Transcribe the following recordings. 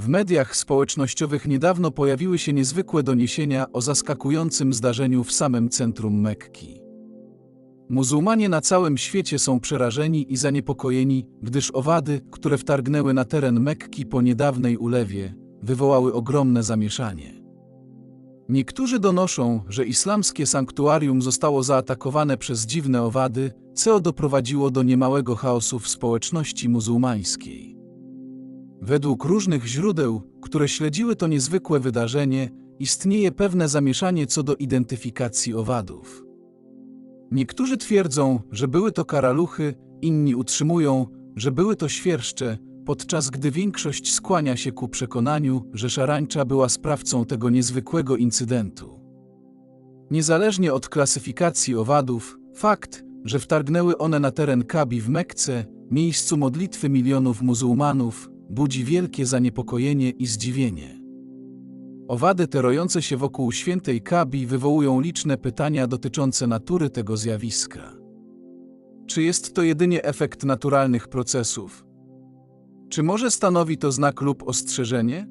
W mediach społecznościowych niedawno pojawiły się niezwykłe doniesienia o zaskakującym zdarzeniu w samym centrum Mekki. Muzułmanie na całym świecie są przerażeni i zaniepokojeni, gdyż owady, które wtargnęły na teren Mekki po niedawnej ulewie, wywołały ogromne zamieszanie. Niektórzy donoszą, że islamskie sanktuarium zostało zaatakowane przez dziwne owady, co doprowadziło do niemałego chaosu w społeczności muzułmańskiej. Według różnych źródeł, które śledziły to niezwykłe wydarzenie, istnieje pewne zamieszanie co do identyfikacji owadów. Niektórzy twierdzą, że były to karaluchy, inni utrzymują, że były to świerszcze, podczas gdy większość skłania się ku przekonaniu, że szarańcza była sprawcą tego niezwykłego incydentu. Niezależnie od klasyfikacji owadów, fakt, że wtargnęły one na teren Kabi w Mekce, miejscu modlitwy milionów muzułmanów, budzi wielkie zaniepokojenie i zdziwienie. Owady terujące się wokół świętej Kabi wywołują liczne pytania dotyczące natury tego zjawiska. Czy jest to jedynie efekt naturalnych procesów? Czy może stanowi to znak lub ostrzeżenie?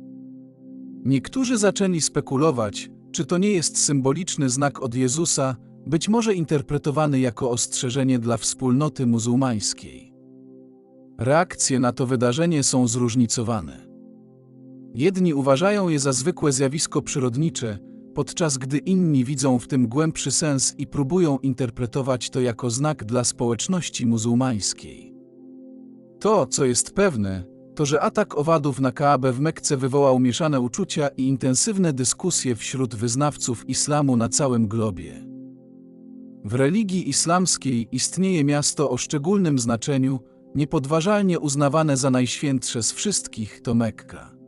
Niektórzy zaczęli spekulować, czy to nie jest symboliczny znak od Jezusa, być może interpretowany jako ostrzeżenie dla wspólnoty muzułmańskiej. Reakcje na to wydarzenie są zróżnicowane. Jedni uważają je za zwykłe zjawisko przyrodnicze, podczas gdy inni widzą w tym głębszy sens i próbują interpretować to jako znak dla społeczności muzułmańskiej. To, co jest pewne, to że atak owadów na Kaabę w Mekce wywołał mieszane uczucia i intensywne dyskusje wśród wyznawców islamu na całym globie. W religii islamskiej istnieje miasto o szczególnym znaczeniu, niepodważalnie uznawane za najświętsze z wszystkich, to Mekka.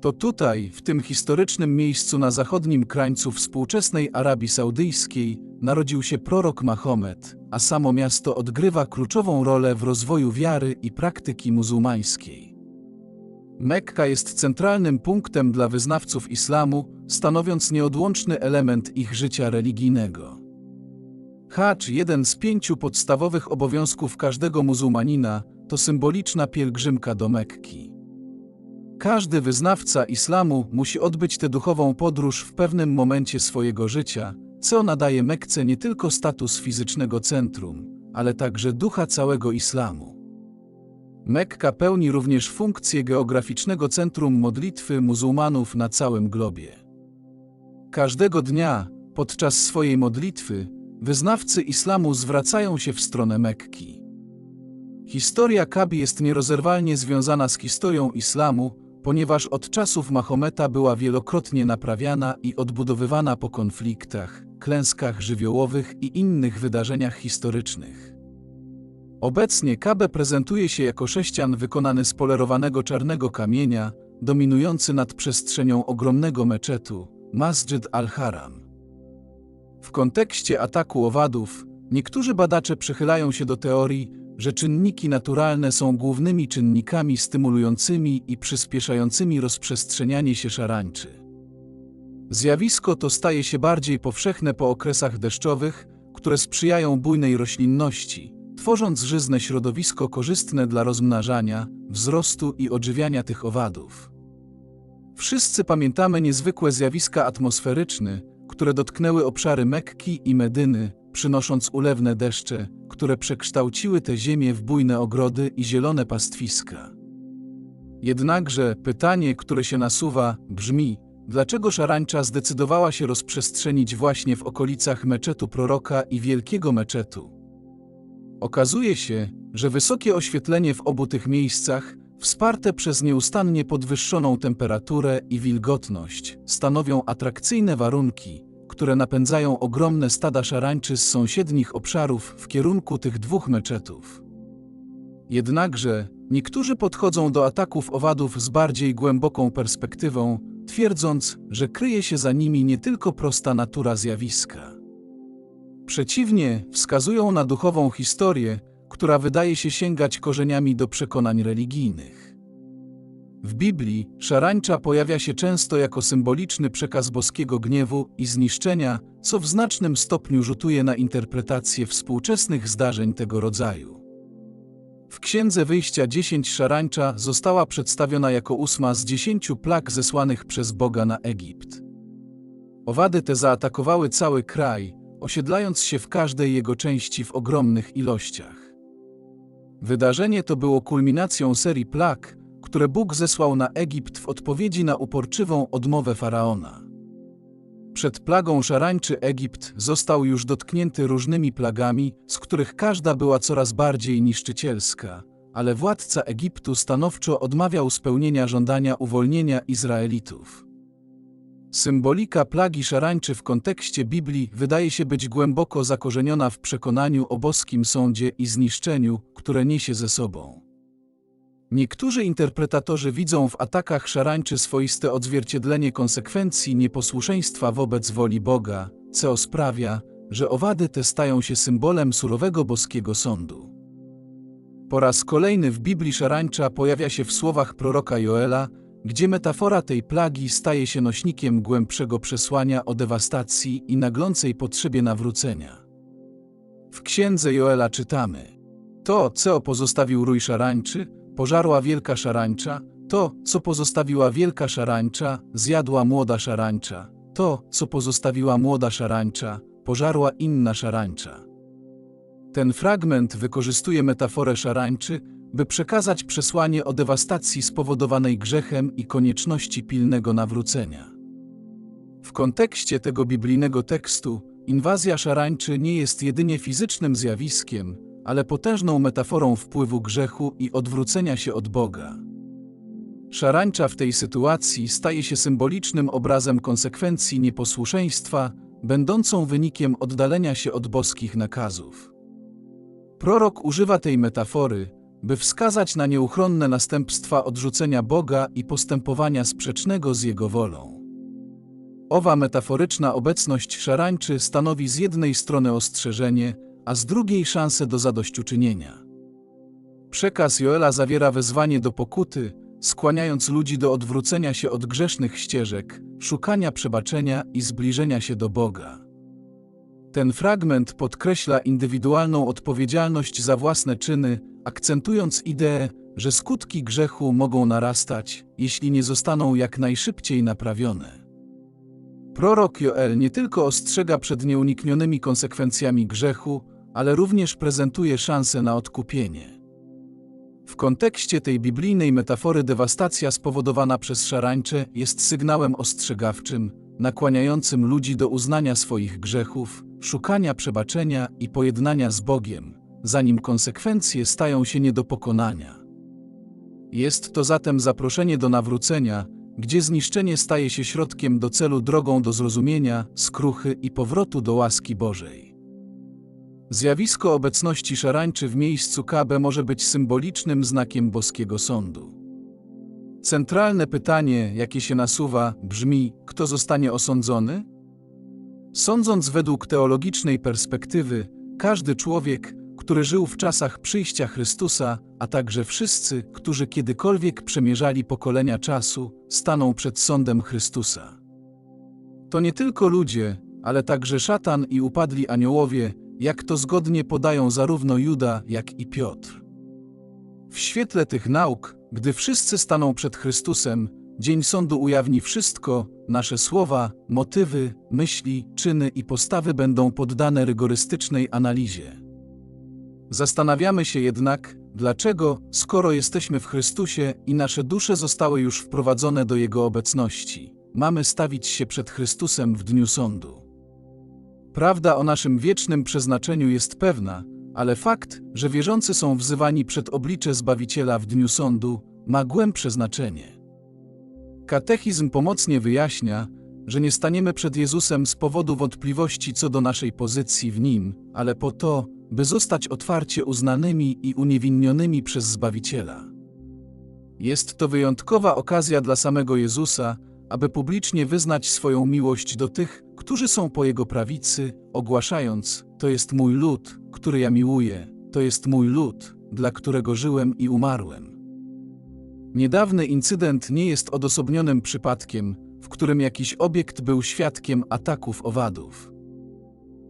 To tutaj, w tym historycznym miejscu na zachodnim krańcu współczesnej Arabii Saudyjskiej, narodził się prorok Mahomet, a samo miasto odgrywa kluczową rolę w rozwoju wiary i praktyki muzułmańskiej. Mekka jest centralnym punktem dla wyznawców islamu, stanowiąc nieodłączny element ich życia religijnego. Hacz, jeden z pięciu podstawowych obowiązków każdego muzułmanina, to symboliczna pielgrzymka do Mekki. Każdy wyznawca islamu musi odbyć tę duchową podróż w pewnym momencie swojego życia, co nadaje Mekce nie tylko status fizycznego centrum, ale także ducha całego islamu. Mekka pełni również funkcję geograficznego centrum modlitwy muzułmanów na całym globie. Każdego dnia, podczas swojej modlitwy, wyznawcy islamu zwracają się w stronę Mekki. Historia Kabi jest nierozerwalnie związana z historią islamu, ponieważ od czasów Mahometa była wielokrotnie naprawiana i odbudowywana po konfliktach, klęskach żywiołowych i innych wydarzeniach historycznych. Obecnie Kabe prezentuje się jako sześcian wykonany z polerowanego czarnego kamienia, dominujący nad przestrzenią ogromnego meczetu, Masjid al-Haram. W kontekście ataku owadów, niektórzy badacze przychylają się do teorii, że czynniki naturalne są głównymi czynnikami stymulującymi i przyspieszającymi rozprzestrzenianie się szarańczy. Zjawisko to staje się bardziej powszechne po okresach deszczowych, które sprzyjają bujnej roślinności, tworząc żyzne środowisko korzystne dla rozmnażania, wzrostu i odżywiania tych owadów. Wszyscy pamiętamy niezwykłe zjawiska atmosferyczne, które dotknęły obszary Mekki i Medyny, przynosząc ulewne deszcze, które przekształciły te ziemię w bujne ogrody i zielone pastwiska. Jednakże pytanie, które się nasuwa, brzmi, dlaczego szarańcza zdecydowała się rozprzestrzenić właśnie w okolicach meczetu proroka i wielkiego meczetu? Okazuje się, że wysokie oświetlenie w obu tych miejscach, wsparte przez nieustannie podwyższoną temperaturę i wilgotność, stanowią atrakcyjne warunki, które napędzają ogromne stada szarańczy z sąsiednich obszarów w kierunku tych dwóch meczetów. Jednakże niektórzy podchodzą do ataków owadów z bardziej głęboką perspektywą, twierdząc, że kryje się za nimi nie tylko prosta natura zjawiska. Przeciwnie, wskazują na duchową historię, która wydaje się sięgać korzeniami do przekonań religijnych. W Biblii szarańcza pojawia się często jako symboliczny przekaz boskiego gniewu i zniszczenia, co w znacznym stopniu rzutuje na interpretację współczesnych zdarzeń tego rodzaju. W Księdze Wyjścia 10 szarańcza została przedstawiona jako ósma z dziesięciu plag zesłanych przez Boga na Egipt. Owady te zaatakowały cały kraj, osiedlając się w każdej jego części w ogromnych ilościach. Wydarzenie to było kulminacją serii plag, które Bóg zesłał na Egipt w odpowiedzi na uporczywą odmowę faraona. Przed plagą szarańczy Egipt został już dotknięty różnymi plagami, z których każda była coraz bardziej niszczycielska, ale władca Egiptu stanowczo odmawiał spełnienia żądania uwolnienia Izraelitów. Symbolika plagi szarańczy w kontekście Biblii wydaje się być głęboko zakorzeniona w przekonaniu o boskim sądzie i zniszczeniu, które niesie ze sobą. Niektórzy interpretatorzy widzą w atakach szarańczy swoiste odzwierciedlenie konsekwencji nieposłuszeństwa wobec woli Boga, co sprawia, że owady te stają się symbolem surowego boskiego sądu. Po raz kolejny w Biblii szarańcza pojawia się w słowach proroka Joela, gdzie metafora tej plagi staje się nośnikiem głębszego przesłania o dewastacji i naglącej potrzebie nawrócenia. W księdze Joela czytamy: To, co pozostawił rój szarańczy, pożarła wielka szarańcza, to, co pozostawiła wielka szarańcza, zjadła młoda szarańcza, to, co pozostawiła młoda szarańcza, pożarła inna szarańcza. Ten fragment wykorzystuje metaforę szarańczy, by przekazać przesłanie o dewastacji spowodowanej grzechem i konieczności pilnego nawrócenia. W kontekście tego biblijnego tekstu, inwazja szarańczy nie jest jedynie fizycznym zjawiskiem, ale potężną metaforą wpływu grzechu i odwrócenia się od Boga. Szarańcza w tej sytuacji staje się symbolicznym obrazem konsekwencji nieposłuszeństwa, będącą wynikiem oddalenia się od boskich nakazów. Prorok używa tej metafory, by wskazać na nieuchronne następstwa odrzucenia Boga i postępowania sprzecznego z Jego wolą. Owa metaforyczna obecność szarańczy stanowi z jednej strony ostrzeżenie, a z drugiej szansę do zadośćuczynienia. Przekaz Joela zawiera wezwanie do pokuty, skłaniając ludzi do odwrócenia się od grzesznych ścieżek, szukania przebaczenia i zbliżenia się do Boga. Ten fragment podkreśla indywidualną odpowiedzialność za własne czyny, akcentując ideę, że skutki grzechu mogą narastać, jeśli nie zostaną jak najszybciej naprawione. Prorok Joel nie tylko ostrzega przed nieuniknionymi konsekwencjami grzechu, ale również prezentuje szansę na odkupienie. W kontekście tej biblijnej metafory dewastacja spowodowana przez szarańcze jest sygnałem ostrzegawczym, nakłaniającym ludzi do uznania swoich grzechów, szukania przebaczenia i pojednania z Bogiem, zanim konsekwencje stają się nie do pokonania. Jest to zatem zaproszenie do nawrócenia, gdzie zniszczenie staje się środkiem do celu drogą do zrozumienia, skruchy i powrotu do łaski Bożej. Zjawisko obecności szarańczy w miejscu Kabe może być symbolicznym znakiem boskiego sądu. Centralne pytanie, jakie się nasuwa, brzmi: kto zostanie osądzony? Sądząc według teologicznej perspektywy, każdy człowiek, który żył w czasach przyjścia Chrystusa, a także wszyscy, którzy kiedykolwiek przemierzali pokolenia czasu, staną przed sądem Chrystusa. To nie tylko ludzie, ale także szatan i upadli aniołowie, jak to zgodnie podają zarówno Juda, jak i Piotr. W świetle tych nauk, gdy wszyscy staną przed Chrystusem, dzień sądu ujawni wszystko, nasze słowa, motywy, myśli, czyny i postawy będą poddane rygorystycznej analizie. Zastanawiamy się jednak, dlaczego, skoro jesteśmy w Chrystusie i nasze dusze zostały już wprowadzone do Jego obecności, mamy stawić się przed Chrystusem w dniu sądu. Prawda o naszym wiecznym przeznaczeniu jest pewna, ale fakt, że wierzący są wzywani przed oblicze Zbawiciela w dniu sądu, ma głębsze znaczenie. Katechizm pomocnie wyjaśnia, że nie staniemy przed Jezusem z powodu wątpliwości co do naszej pozycji w Nim, ale po to, by zostać otwarcie uznanymi i uniewinnionymi przez Zbawiciela. Jest to wyjątkowa okazja dla samego Jezusa, aby publicznie wyznać swoją miłość do tych, którzy są po Jego prawicy, ogłaszając: To jest mój lud, który ja miłuję, to jest mój lud, dla którego żyłem i umarłem. Niedawny incydent nie jest odosobnionym przypadkiem, w którym jakiś obiekt był świadkiem ataków owadów.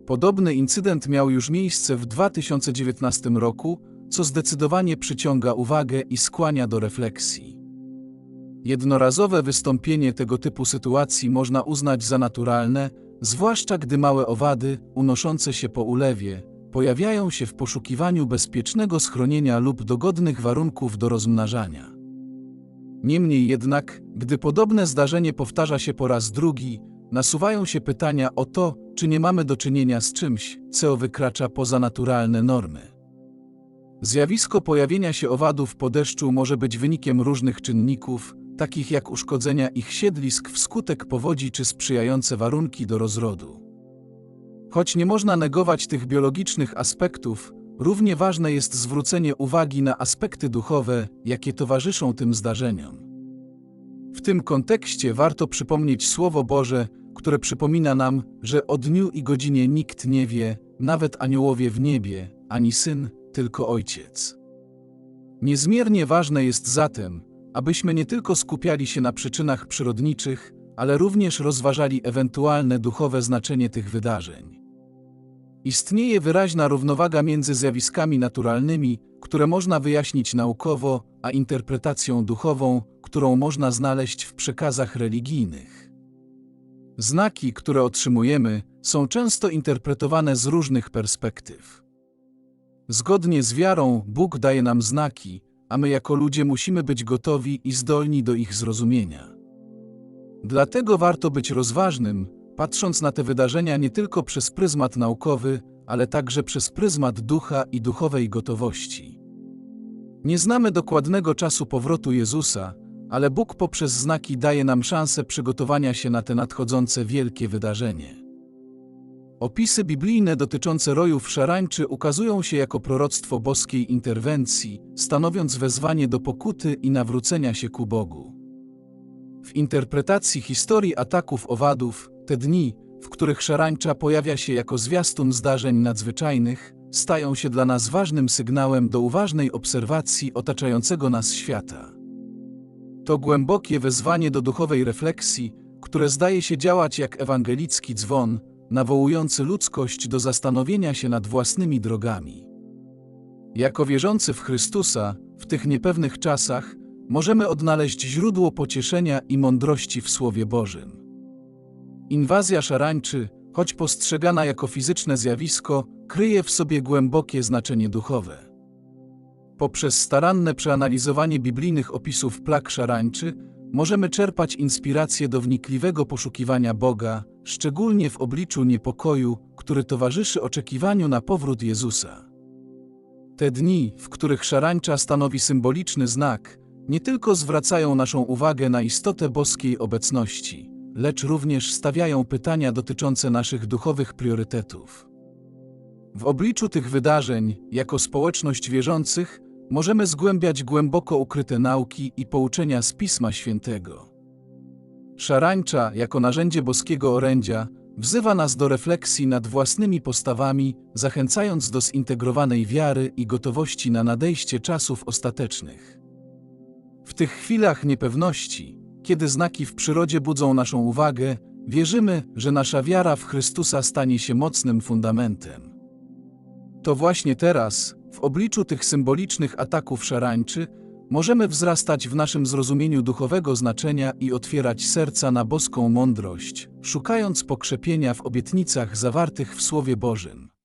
Podobny incydent miał już miejsce w 2019 roku, co zdecydowanie przyciąga uwagę i skłania do refleksji. Jednorazowe wystąpienie tego typu sytuacji można uznać za naturalne, zwłaszcza gdy małe owady, unoszące się po ulewie, pojawiają się w poszukiwaniu bezpiecznego schronienia lub dogodnych warunków do rozmnażania. Niemniej jednak, gdy podobne zdarzenie powtarza się po raz drugi, nasuwają się pytania o to, czy nie mamy do czynienia z czymś, co wykracza poza naturalne normy. Zjawisko pojawienia się owadów po deszczu może być wynikiem różnych czynników, takich jak uszkodzenia ich siedlisk wskutek powodzi czy sprzyjające warunki do rozrodu. Choć nie można negować tych biologicznych aspektów, równie ważne jest zwrócenie uwagi na aspekty duchowe, jakie towarzyszą tym zdarzeniom. W tym kontekście warto przypomnieć Słowo Boże, które przypomina nam, że o dniu i godzinie nikt nie wie, nawet aniołowie w niebie, ani syn, tylko ojciec. Niezmiernie ważne jest zatem, abyśmy nie tylko skupiali się na przyczynach przyrodniczych, ale również rozważali ewentualne duchowe znaczenie tych wydarzeń. Istnieje wyraźna równowaga między zjawiskami naturalnymi, które można wyjaśnić naukowo, a interpretacją duchową, którą można znaleźć w przekazach religijnych. Znaki, które otrzymujemy, są często interpretowane z różnych perspektyw. Zgodnie z wiarą, Bóg daje nam znaki, a my jako ludzie musimy być gotowi i zdolni do ich zrozumienia. Dlatego warto być rozważnym, patrząc na te wydarzenia nie tylko przez pryzmat naukowy, ale także przez pryzmat ducha i duchowej gotowości. Nie znamy dokładnego czasu powrotu Jezusa, ale Bóg poprzez znaki daje nam szansę przygotowania się na te nadchodzące wielkie wydarzenie. Opisy biblijne dotyczące rojów szarańczy ukazują się jako proroctwo boskiej interwencji, stanowiąc wezwanie do pokuty i nawrócenia się ku Bogu. W interpretacji historii ataków owadów, te dni, w których szarańcza pojawia się jako zwiastun zdarzeń nadzwyczajnych, stają się dla nas ważnym sygnałem do uważnej obserwacji otaczającego nas świata. To głębokie wezwanie do duchowej refleksji, które zdaje się działać jak ewangelicki dzwon, nawołujący ludzkość do zastanowienia się nad własnymi drogami. Jako wierzący w Chrystusa, w tych niepewnych czasach, możemy odnaleźć źródło pocieszenia i mądrości w Słowie Bożym. Inwazja szarańczy, choć postrzegana jako fizyczne zjawisko, kryje w sobie głębokie znaczenie duchowe. Poprzez staranne przeanalizowanie biblijnych opisów plag szarańczy, możemy czerpać inspirację do wnikliwego poszukiwania Boga, szczególnie w obliczu niepokoju, który towarzyszy oczekiwaniu na powrót Jezusa. Te dni, w których szarańcza stanowi symboliczny znak, nie tylko zwracają naszą uwagę na istotę boskiej obecności, lecz również stawiają pytania dotyczące naszych duchowych priorytetów. W obliczu tych wydarzeń, jako społeczność wierzących, możemy zgłębiać głęboko ukryte nauki i pouczenia z Pisma Świętego. Szarańcza, jako narzędzie boskiego orędzia, wzywa nas do refleksji nad własnymi postawami, zachęcając do zintegrowanej wiary i gotowości na nadejście czasów ostatecznych. W tych chwilach niepewności, kiedy znaki w przyrodzie budzą naszą uwagę, wierzymy, że nasza wiara w Chrystusa stanie się mocnym fundamentem. To właśnie teraz, w obliczu tych symbolicznych ataków szarańczy, możemy wzrastać w naszym zrozumieniu duchowego znaczenia i otwierać serca na boską mądrość, szukając pokrzepienia w obietnicach zawartych w Słowie Bożym.